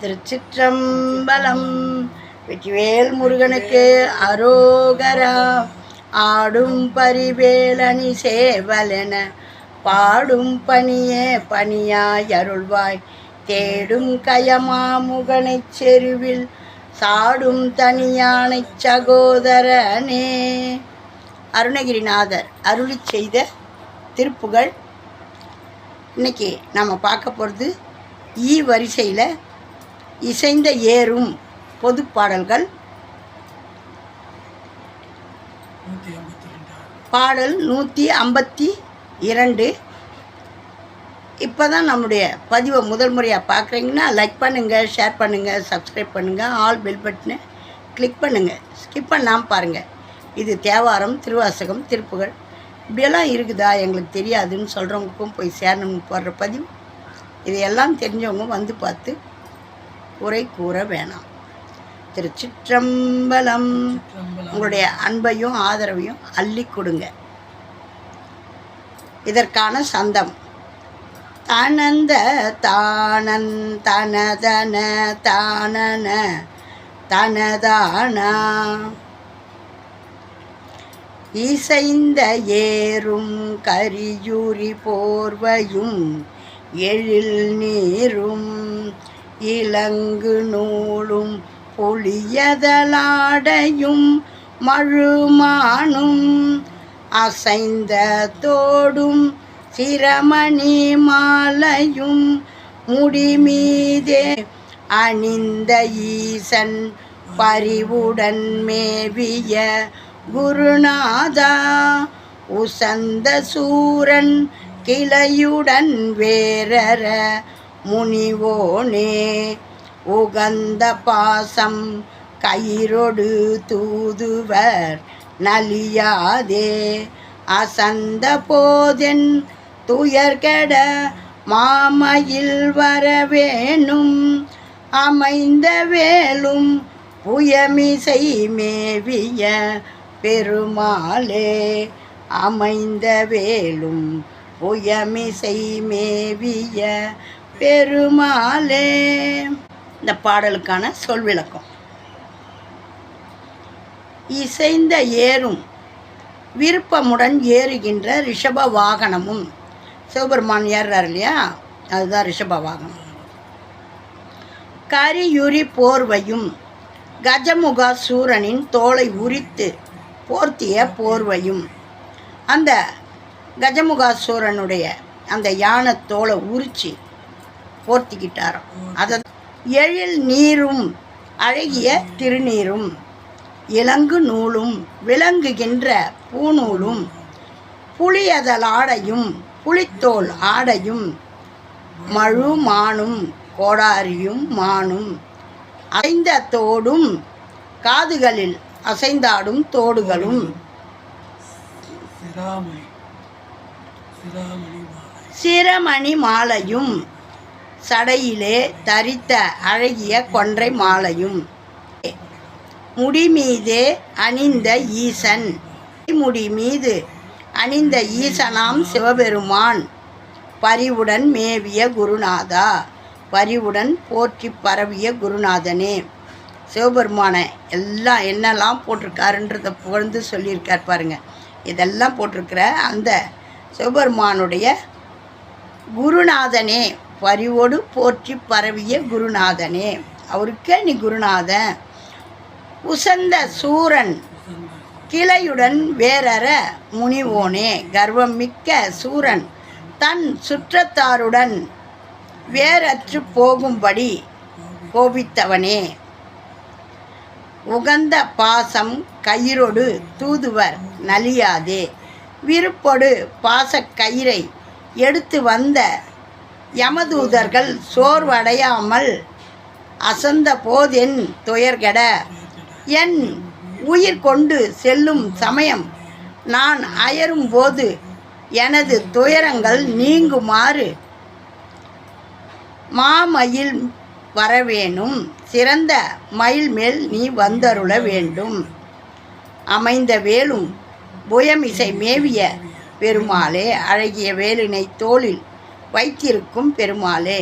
திருச்சிற்றம்பலம். வெற்றிவேல் முருகனுக்கு அரோகரா. ஆடும் பரிவேலணி சேவலென பாடும் பணியே பணியாய் அருள்வாய் தேடும் கயமாமுகனை செருவில் சாடும் தனியானைச் சகோதரனே. அருணகிரிநாதர் அருளி செய்த திருப்புகழ் இன்னைக்கு நம்ம பார்க்க போகிறது ஈ வரிசையில் இசைந்த ஏறும் பொது பாடல்கள். பாடல் நூற்றி ஐம்பத்தி இரண்டு. இப்போ தான் நம்முடைய பதிவை முதல் முறையாக பார்க்குறீங்கன்னா லைக் பண்ணுங்கள் ஷேர் பண்ணுங்கள் சப்ஸ்கிரைப் பண்ணுங்கள் ஆல் பெல் பட்டனை கிளிக் பண்ணுங்கள் ஸ்கிப் பண்ணாமல் பாருங்கள் இது தேவாரம் திருவாசகம் திருப்புகழ் இப்படியெல்லாம் இருக்குதா? எங்களுக்கு தெரியாதுன்னு சொல்கிறவங்களுக்கும் போய் சேரணும்னு போடுற பதிவு. இதையெல்லாம் தெரிஞ்சவங்க வந்து பார்த்து குறை கூற வேணாம். திருச்சிற்றம்பலம். உங்களுடைய அன்பையும் ஆதரவையும் அள்ளி கொடுங்க. இதற்கான சந்தம். தனந்த தானன் தனதன தானன தனதானா? இசைந்த ஏறும் கரியுரி போர்வையும் எழில் நீரும் இலங்கு நூலும் புளியதலாடையும் மழுமானும் அசைந்த தோடும் சிரமணி மாலையும் முடிமீதே அணிந்த ஈசன் பரிவுடன் மேவிய குருநாதா. உசந்த சூரன் கிளையுடன் வேறற முனிவோனே உகந்த பாசம் கயிரொடு தூதுவர் நலியாதே. அசந்த போதென் துயர்கெட மாமையில் வரவேணும். அமைந்த வேலும் புயமிசை மேவிய பெருமாளே அமைந்த வேலும் புயமிசை மேவிய பெருமாளே. இந்த பாடலுக்கான சொல் விளக்கம். இசைந்த ஏறும் விருப்பமுடன் ஏறுகின்ற ரிஷப வாகனமும். சிவபெருமான் ஏறுறார் இல்லையா? அதுதான் ரிஷப வாகனம். கரியுரி போர்வையும் கஜமுகா சூரனின் தோலை உரித்து போர்த்திய போர்வையும். அந்த கஜமுகாசூரனுடைய அந்த யானை தோலை உரிச்சு போர்த்திக்கிட்டாராம் அதை எழில் நீரும் அழகிய திருநீரும் இலங்கு நூலும் விளங்குகின்ற பூநூலும் புளியதல் ஆடையும் புளித்தோல் ஆடையும் மழு மானும் கோடாரியும் மானும் அசைந்த தோடும் காதுகளில் அசைந்தாடும் தோடுகளும். சிராமணி சிராமணி மாலை. சிரமணி மாலையும் சடையிலே தரித்த அழகிய கொன்றை மாலையும். முடி மீதே அணிந்த ஈசன். முடி மீது அணிந்த ஈசனாம் சிவபெருமான். பரிவுடன் மேவிய குருநாதா. பரிவுடன் போற்றி பரவிய குருநாதனே. சிவபெருமானை எல்லாம் என்னெல்லாம் போட்டிருக்காருன்றத புகழ்ந்து சொல்லியிருக்கார் பாருங்க. இதெல்லாம் போட்டிருக்கிற அந்த சிவபெருமானுடைய குருநாதனே. பரிவோடு போற்றி பரவிய குருநாதனே. அவருக்கே நீ குருநாதன். உசந்த சூரன் கிளையுடன் வேறற முனிவோனே. கர்வம் மிக்க சூரன் தன் சுற்றத்தாருடன் வேறற்று போகும்படி கோபித்தவனே. உகந்த பாசம் கயிறொடு தூதுவர் நலியாதே. விருப்பொடு பாசக் கயிறை எடுத்து வந்த யமதூதர்கள் சோர்வடையாமல் அசந்த போதென் துயர்கெட என் உயிர் கொண்டு செல்லும் சமயம் நான் அயரும் போது எனது துயரங்கள் நீங்குமாறு மாமயில் வரவேணும். சிறந்த மயில் மேல் நீ வந்தருள வேண்டும். அமைந்த வேலும் புயமிசை மேவிய பெருமாளே அழகிய வேலினை தோளில் வைத்திருக்கும் பெருமாளே.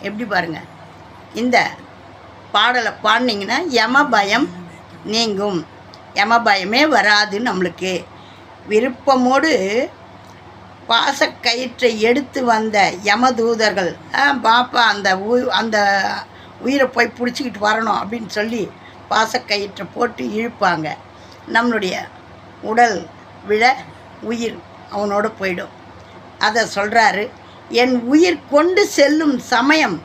எப்படி பாருங்க. இந்த பாடலை பாடினீங்கன்னா யம பயம் நீங்கும். யம பயமே வராது நம்மளுக்கு. விருப்பமோடு பாசக்கயிற்றை எடுத்து வந்த யமதூதர்கள் "ஆ, பாப்பா அந்த உ அந்த உயிரை போய் பிடிச்சிக்கிட்டு வரணும் அப்படின்னு சொல்லி பாசக்கயிற்றை போட்டு இழுப்பாங்க. நம்மளுடைய உடல் விழ உயிர் அவனோட போயிடும். அதை சொல்கிறாரு என் உயிர் கொண்டு செல்லும் சமயம்.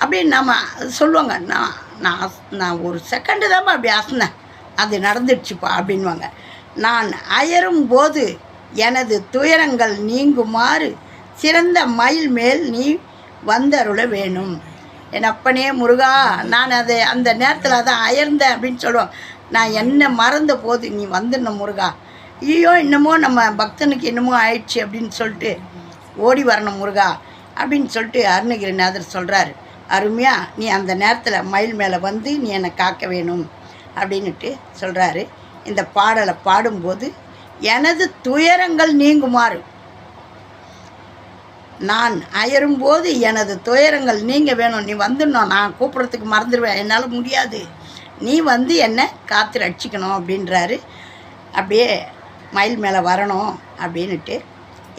அப்படின்னு நம்ம சொல்லுவாங்க நான் நான் நான் ஒரு செகண்டு தான்ப்பா அப்படி அசந்தேன். அது நடந்துடுச்சுப்பா அப்படின்வாங்க நான் அயரும் போது எனது துயரங்கள் நீங்குமாறு சிறந்த மயில் மேல் நீ வந்தருள வேணும் என் அப்பனே முருகா நான் அதை அந்த நேரத்தில் தான் அயர்ந்தேன் அப்படின்னு சொல்லுவோம் நான் என்ன மறந்த போது நீ வந்துடணும் முருகா. ஐயோ இன்னமும் நம்ம பக்தனுக்கு இன்னமும் ஆயிடுச்சு அப்படின்னு சொல்லிட்டு ஓடி வரணும் முருகா அப்படின்னு சொல்லிட்டு அருணகிரிநாதர் சொல்கிறாரு அருமையா நீ அந்த நேரத்தில் மயில் மேலே வந்து நீ என்னை காக்க வேணும் அப்படின்னுட்டு சொல்கிறாரு இந்த பாடலை பாடும்போது எனது துயரங்கள் நீங்குமாறு. நான் அயரும்போது எனது துயரங்கள் நீங்கள் வேணும். நீ வந்துடணும் நான் கூப்பிட்றதுக்கு மறந்துடுவேன். என்னால் முடியாது. நீ வந்து என்னை காத்து ரட்சிக்கணும் அப்படின்றாரு. அப்படியே மயில் மேலே வரணும் அப்படின்னுட்டு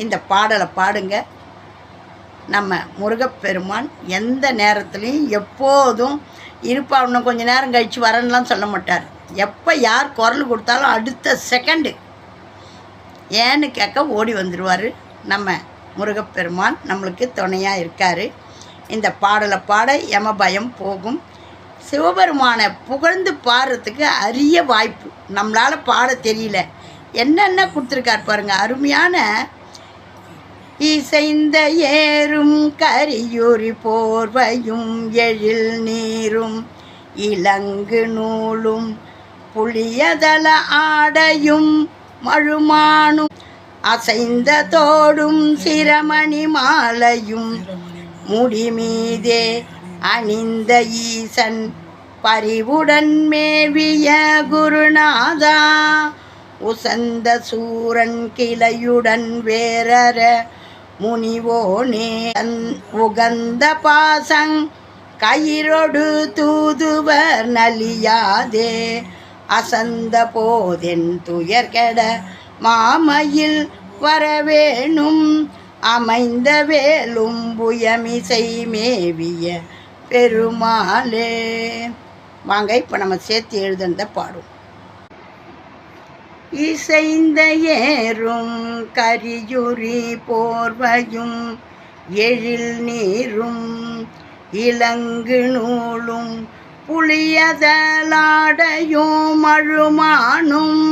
இந்த பாடலை பாடுங்க. நம்ம முருகப்பெருமான் எந்த நேரத்துலையும் எப்போதும் இருப்பா. இன்னும் கொஞ்ச நேரம் கழித்து வரேன்னுலாம் சொல்ல மாட்டார். எப்போ யார் குரல் கொடுத்தாலும் அடுத்த செகண்டு ஏன்னு கேட்க ஓடி வந்துடுவார் நம்ம முருகப்பெருமான் நம்மளுக்கு துணையாக இருக்கார். இந்த பாடலை பாட எம பயம் போகும். சிவபெருமானை புகழ்ந்து பாடுறதுக்கு அரிய வாய்ப்பு. நம்மளால் பாட தெரியல. என்னென்ன கொடுத்துருக்கார் பாருங்கள் அருமையான இசைந்த ஏறும் கரியுரி போர்வையும் எழில் நீரும் இலங்கு நூலும் புளியதள ஆடையும் மழுமானும் அசைந்த தோடும் சிரமணி மாலையும் முடிமீதே அணிந்த ஈசன் பரிவுடன் மேவிய குருநாதா உசந்த சூரன் கிளையுடன் வேறற முனிவோனே அந்- உகந்த பாசங் கயிறொடு தூதுவர் நலியாதே. அசந்த போதென் துயர் கெட மாமையில் வரவேணும். அமைந்த வேலும் புயமிசை மேவிய பெருமாளே. வாங்க இப்போ நம்ம சேர்த்து எழுதுனத பாடும் இசைந்த ஏறும் கரியுரி போர்வையும் எழில் நீரும் இலங்கு நூலும் புளியதலாடையும் அழுமானும்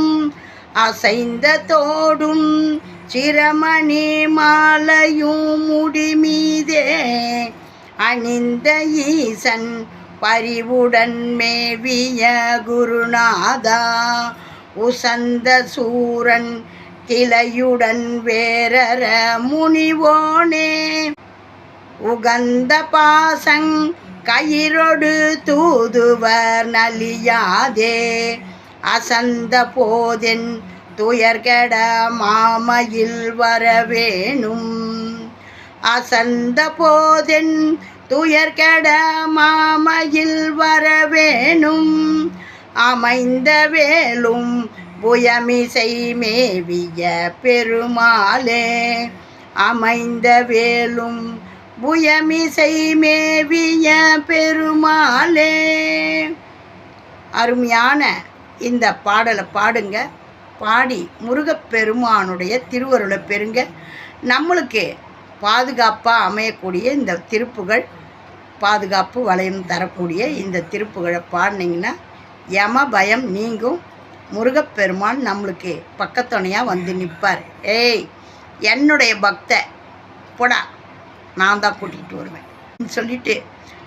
அசைந்த தோடும் சிரமணி மாலையும் முடிமீதே அணிந்த ஈசன் பரிவுடன் மேவிய குருநாதா. உசந்த சூரன் திலையுடன் வேரற முனிவோனே. உகந்த பாசங் கயிரொடு தூதுவர் நலியாதே. அசந்த போதென் துயர்கட மாமையில் வரவேணும். அசந்த போதென் துயர்கட மாமையில் வரவேணும். அமைந்த வேலும் புயமிசை மேவிய பெருமாளே. அமைந்த வேலும் புயமிசை மேவிய பெருமாளே. அருமையான இந்த பாடலை பாடுங்க. பாடி முருகப்பெருமானுடைய திருவருளை பெறுங்க. நம்மளுக்கு பாதுகாப்பாக அமையக்கூடிய இந்த திருப்புகள் பாதுகாப்பு வளையம் தரக்கூடிய இந்த திருப்புகளை பாடினீங்கன்னா யம பயம் நீங்கும். முருகப்பெருமான் நம்மளுக்கு பக்கத்துணையாக வந்து நிற்பார் ஏய் என்னுடைய பக்த போடா நான் தான் கூட்டிகிட்டு வருவேன். சொல்லிட்டு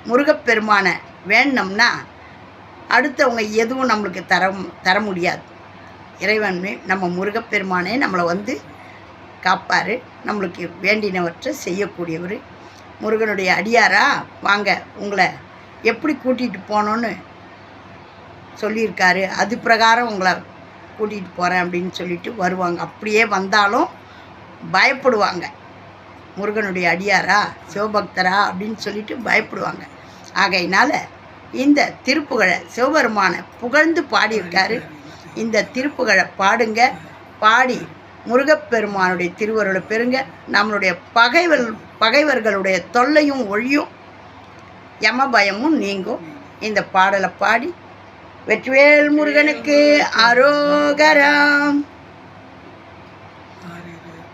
முருகப்பெருமானை வேணும்னா அடுத்தவங்க எதுவும் நம்மளுக்கு தர தர முடியாது. இறைவன் நம்ம முருகப்பெருமானே நம்மளை வந்து காப்பார். நம்மளுக்கு வேண்டினவற்றை செய்யக்கூடியவர். முருகனுடைய அடியாரா? வாங்க உங்களை எப்படி கூட்டிகிட்டு போகணுன்னு சொல்லியிருக்காரு. அது பிரகாரம் உங்களை கூட்டிகிட்டு போகிறேன் அப்படின்னு சொல்லிட்டு வருவாங்க. அப்படியே வந்தாலும் பயப்படுவாங்க. முருகனுடைய அடியாரா சிவபக்தரா அப்படின்னு சொல்லிட்டு பயப்படுவாங்க. ஆகையினால் இந்த திருப்புகழை சிவபெருமானை புகழ்ந்து பாடியிருக்காரு. இந்த திருப்புகழை பாடுங்க. பாடி முருகப்பெருமானுடைய திருவருளை பெறுங்க. நம்மளுடைய பகைவர் பகைவர்களுடைய தொல்லையும் ஒழியும். யம பயமும் நீங்கும். இந்த பாடலை பாடி வெற்றிவேல் முருகனுக்கு அரோகரம்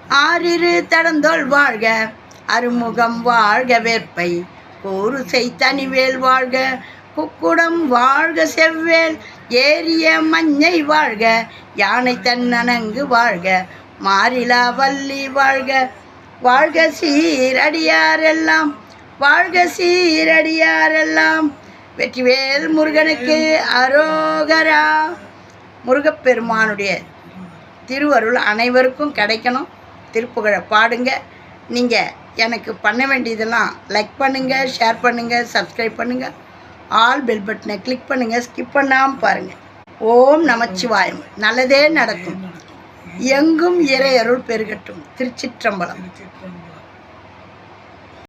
ஆறிரு தடந்தோள் வாழ்க அருமுகம் வாழ்க வேற்பை. கோருசை தனிவேல் வாழ்க குக்குடம் வாழ்க செவ்வேல். ஏரிய மஞ்சை வாழ்க யானை தன்னனங்கு வாழ்க. மாறிலா வள்ளி வாழ்க வாழ்க சீரடியாரெல்லாம். வாழ்க சீரடியாரெல்லாம். வெற்றிவேல் முருகனுக்கு அரோகரா. முருகப்பெருமானுடைய திருவருள் அனைவருக்கும் கிடைக்கணும். திருப்புகழை பாடுங்க. நீங்கள் எனக்கு பண்ண வேண்டியதெல்லாம் லைக் பண்ணுங்கள் ஷேர் பண்ணுங்கள் சப்ஸ்கிரைப் பண்ணுங்கள் ஆல் பெல் பட்டனை கிளிக் பண்ணுங்கள் ஸ்கிப் பண்ணாமல் பாருங்கள் ஓம் நமச்சிவாயம். நல்லதே நடக்கும். எங்கும் இறையருள் பெருகட்டும். திருச்சிற்றம்பலம் திருச்சிற்றம்பலம்.